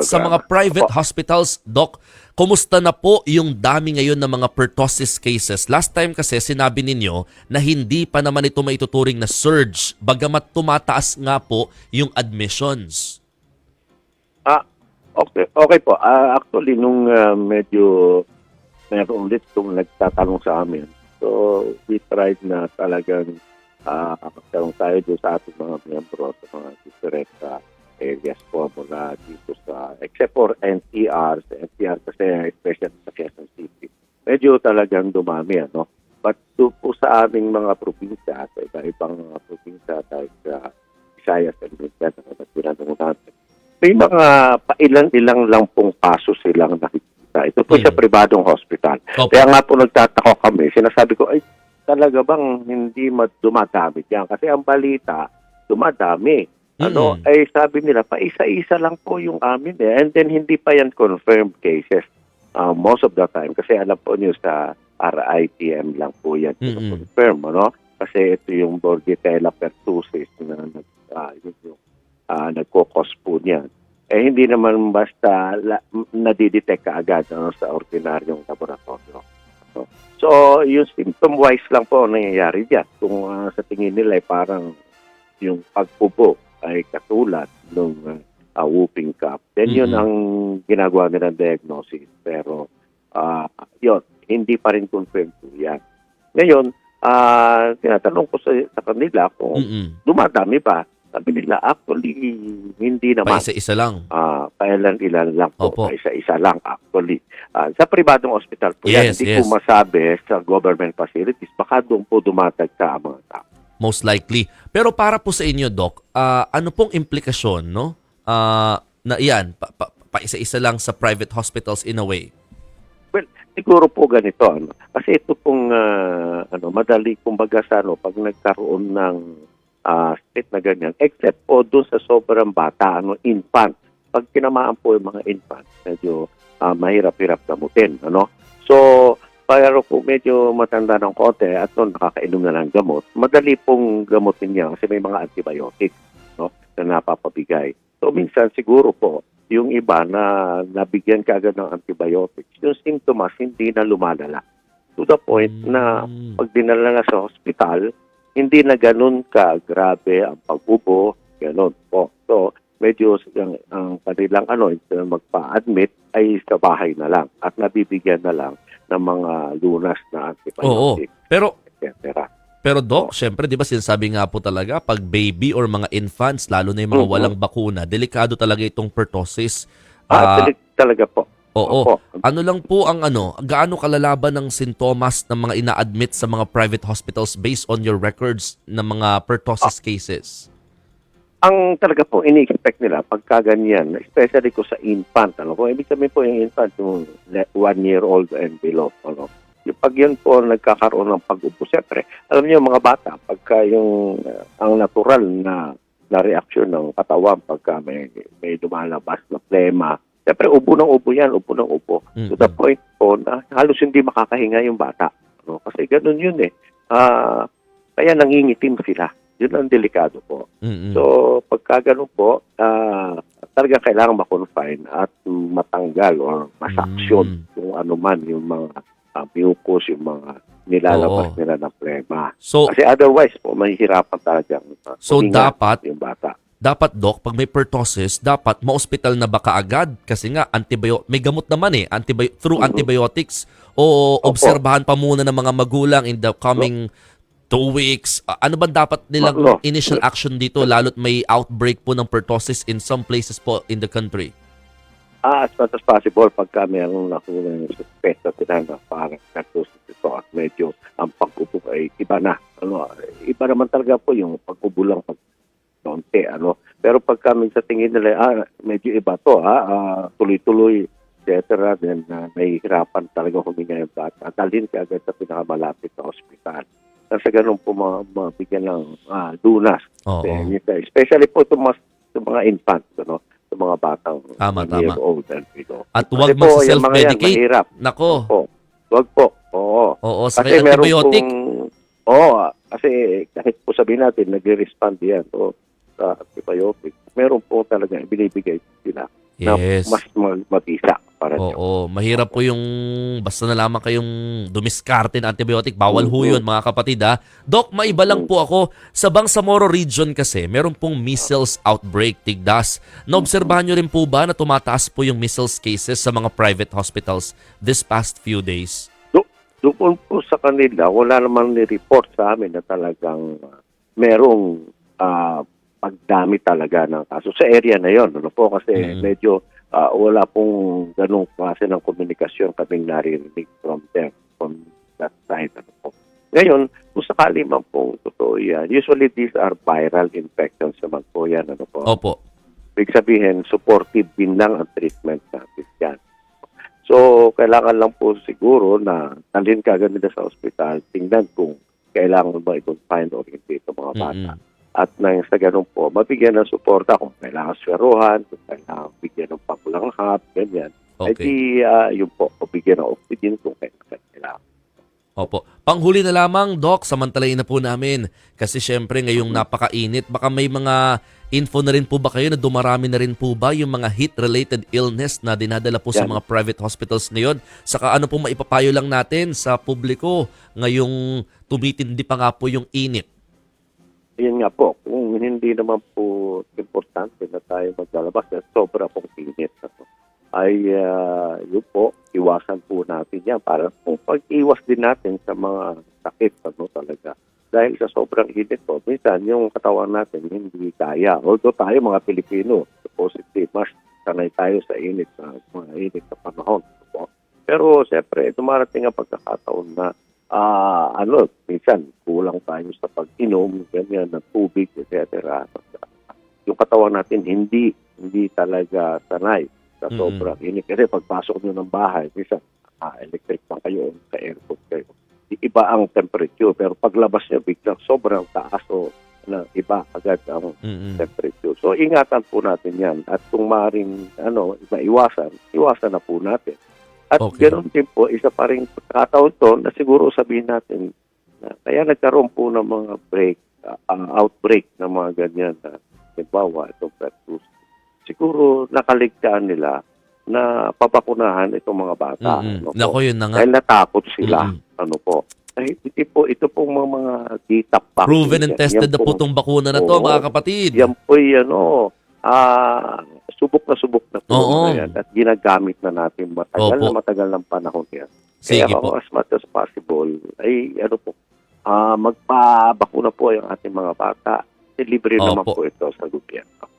sa mga private hospitals, Doc, kumusta na po yung dami ngayon ng mga pertussis cases? Last time kasi sinabi ninyo na hindi pa naman ito maituturing na surge, bagamat tumataas nga po yung admissions. Ah, okay, okay po. Ah, actually, nung ah, medyo meron ulit itong nagtatanong sa amin, so we tried na talagang uh, magkaroon tayo doon sa ating mga miyembro sa mga different ah, areas po mula dito sa, except for NCR, sa NCR kasi especially sa Quezon City, medyo talagang dumami, ano? But doon po sa aming mga probinsya, sa iba-ibang mga probinsya, dahil sa Visayas and Mindanao na tinanong natin, may mga pailan-ilang lang pong kaso silang nakikita. Ito po Mm. sa pribadong hospital. Kaya nga po nagtataka kami, sinasabi ko, ay talaga bang hindi ma- dumadami yan? Kasi ang balita, dumadami. Ano, Mm-mm. ay sabi nila, pa isa-isa lang po yung amin eh. And then hindi pa yan confirmed cases uh, most of the time. Kasi alam po niyo sa RITM lang po yan Mm-mm. confirm, ano? Kasi ito yung Bordetella pertussis na nag, ah, yun yung ah, nagkukos po niyan. Eh hindi naman basta la, nadidetect ka agad ano, sa ordinaryong laboratorio. No? So, yung symptom-wise lang po ang nangyayari diyan. Kung ah, sa tingin nila ay parang yung pagpubo ay katulad ng uh, whooping cough, then yun Mhm. ang ginagawa nilang diagnosis. Pero, ah yun, hindi pa rin confirmed po yan. Ngayon, ah tinatanong ko sa, sa kanila kung Mm-mm. dumadami ba? Sabi nila, actually, hindi Pa naman. isa-isa lang. Ah, kailan-ilan lang po, Opo. isa-isa lang actually. Ah, sa pribadong ospital po yan, Yes, hindi yes. ko masabi sa government facilities, baka doon po dumatagka ang mga tao. Most likely. Pero para po sa inyo, Doc, ah, ano pong implikasyon, no? Ah, na yan, pa, pa, pa isa-isa lang sa private hospitals in a way. Well, siguro po ganito, ano, kasi ito pong, ah, ano, madali, kumbaga sa, ano, pag nagkaroon ng ah, state na ganyan, except po doon sa sobrang bata, ano, infant. Pag tinamaan po yung mga infant, medyo ah, mahirap-hirap gamutin, ano? So, pero kung medyo matanda ng konti at noon nakakainom na ng gamot, madali pong gamutin niya kasi may mga antibiotic no, na napapabigay. So minsan siguro po, yung iba na nabigyan kaagad ng antibiotics, yung symptoms hindi na lumalala. To the point na Mm. pag dinala na sa hospital, hindi na ganun ka grabe ang pag-ubo, ganun po. So, medyo ang, ang kanilang ano, na magpa-admit, ay sa bahay na lang at nabibigyan na lang ng mga lunas na Oo. antibiotic, Pero etc. Pero Doc, syempre 'di ba sinasabi nga po talaga pag baby or mga infants lalo na yung mga Mhm. walang bakuna, delikado talaga itong pertussis. Ah, Ah, talik- talaga po. oo. Opo. Ano lang po ang ano, gaano kalalaban ng sintomas ng mga ina-admit sa mga private hospitals based on your records ng mga pertussis cases? Ang talaga po ini-expect nila pagka ganyan, especially ko sa infant, ano po, ibig sabihin po yung infant, yung one year old and below, ano. Yung pag yun po nagkakaroon ng pag-upo, siyempre, alam niyo mga bata, pagka yung uh, ang natural na na reaksyon ng katawan pagka may, may lumalabas na plema, siyempre ubo ng ubo yan, ubo ng ubo. Mm-mm. To the point po na halos hindi makakahinga yung bata. No? Kasi ganun yun eh. Ah, kaya nangingitim sila. Yun ang delikado po. Mm-mm. So, pagka ganun po, ah talaga kailangan ma-confine at matanggal or masaksyon Mm. kung ano man yung mga uh, mucus, yung mga nilalabas Oo. nila ng plema. so Kasi otherwise po, mahihirapan talaga uh, so huminga dapat yung bata. dapat doc pag may pertussis dapat ma-hospital na ba kaagad kasi nga antibio may gamot naman eh antibio- through Mhm. antibiotics o Opo. obserbahan pa muna ng mga magulang in the coming two weeks Ah, ano ba dapat nilang No. initial action dito lalo't may outbreak po ng pertussis in some places po in the country Ah, as much as possible, pagka mayroong nakuna yung suspeto sila na parang nagsusunod ito at medyo ang pag-ubo ay iba na. Ano, iba naman talaga po yung pag-ubo lang pag konti, ano. Pero pagka sa tingin nila, ah, medyo iba to, ha, ah, tuloy-tuloy, etc., then uh, nahihirapan talaga huminga yung bata. Dalhin ka agad sa pinakamalapit na hospital. Kasi ganun po mga, mabigyan ng ah, dunas. oo Then, Especially po itong mga, itong mga infants, ano, itong mga batang Tama, one year tama. old and below. at huwag mga yan, mag-self-medicate mahirap. nako Po. Wag po. Oo. oo sa Kasi antibiotic pong, oo, kasi kahit po sabihin natin, nagre-respond yan so, sa antibiotic. Meron po talaga binibigay sila na Yes. mas mag- mabisa para sa Oo, mahirap po yung basta na lamang kayong dumiskarte ng antibiotic. Bawal ho Mhm. yun mga kapatid ha. Doc, maiba lang po ako. Sa Bangsamoro region kasi, meron pong measles outbreak, tigdas. Naobserbahan nyo rin po ba na tumataas po yung measles cases sa mga private hospitals this past few days? Do- doon po sa kanila, wala namang ni-report sa amin na talagang uh, merong ah, pagdami talaga ng kaso. Sa area na yon ano po, kasi Mm. medyo ah, wala pong ganong klase ng komunikasyon kaming naririnig from them, from that side. Ano po. Ngayon, kung sakali man pong totoo yan, usually these are viral infections naman po yan. Ano po. Opo. Ibig sabihin, supportive din lang ang treatment natin yan. So, kailangan lang po siguro na dalhin ka agad nila sa ospital, tingnan kung kailangan ba i-confine or hindi itong mga bata. Mm-mm. At nang sa ganun po, mabigyan ng suporta kung kailangan sweruhan, kung kailangan bigyan ng pakulanghap, ganyan. Ay Okay. di, ah, yun po, bigyan ng oxygen kung kailangan. Opo. Panghuli na lamang, Doc, samantalayin na po namin. Kasi syempre ngayong napakainit, baka may mga info na rin po ba kayo na dumarami na rin po ba yung mga heat-related illness na dinadala po sa Yan. mga private hospitals ngayon? Saka ano po maipapayo lang natin sa publiko ngayong tumitindi pa nga po yung init? Yun nga po, kung hindi naman po importante na tayo maglalabas na sobra pong init na to, ay ah, yun po, iwasan po natin yan para po pag-iwas din natin sa mga sakit ano talaga. Dahil sa sobrang init po, minsan yung katawan natin hindi kaya. Although tayo mga Pilipino, supposedly mas sanay tayo sa init, sa mga init na panahon. Po. Pero siyempre, dumarating ang pagkakataon na ah ano, minsan kulang tayo sa pag-inom, ganyan, ng tubig, etc. Yung katawan natin hindi hindi talaga sanay sa sobrang init. Kasi pagpasok nyo ng bahay, minsan ah, electric pa kayo, sa aircon kayo. Iba ang temperature, pero paglabas nyo biglang sobrang taas o na iba agad ang Mm-mm. temperature. So ingatan po natin 'yan at kung maaring ano maiwasan, iwasan na po natin. At Okay. ganoon din po isa pa ring pagkakataon to na siguro sabihin natin na kaya nagkaroon po ng mga break uh, uh, outbreak ng mga ganyan na halimbawa itong pertussis. Siguro nakaligtaan nila na papakunahan itong mga bata. Mm-mm. ano po. Nako, yun na nga. Dahil natakot sila. Mm-mm. Ano po. Ay, ito po, ito pong mga, mga ditap vaccine Proven and yan. tested Yan na po itong bakuna na to, Oo. mga kapatid. yan po ano, ah, subok na subok na po Oo. na yan at ginagamit na natin matagal Opo. na matagal ng panahon yan. Sige Kaya po. ako, as much as possible, ay ano po, ah magpabakuna po yung ating mga bata. Libre naman Opo. po ito sa gobyerno.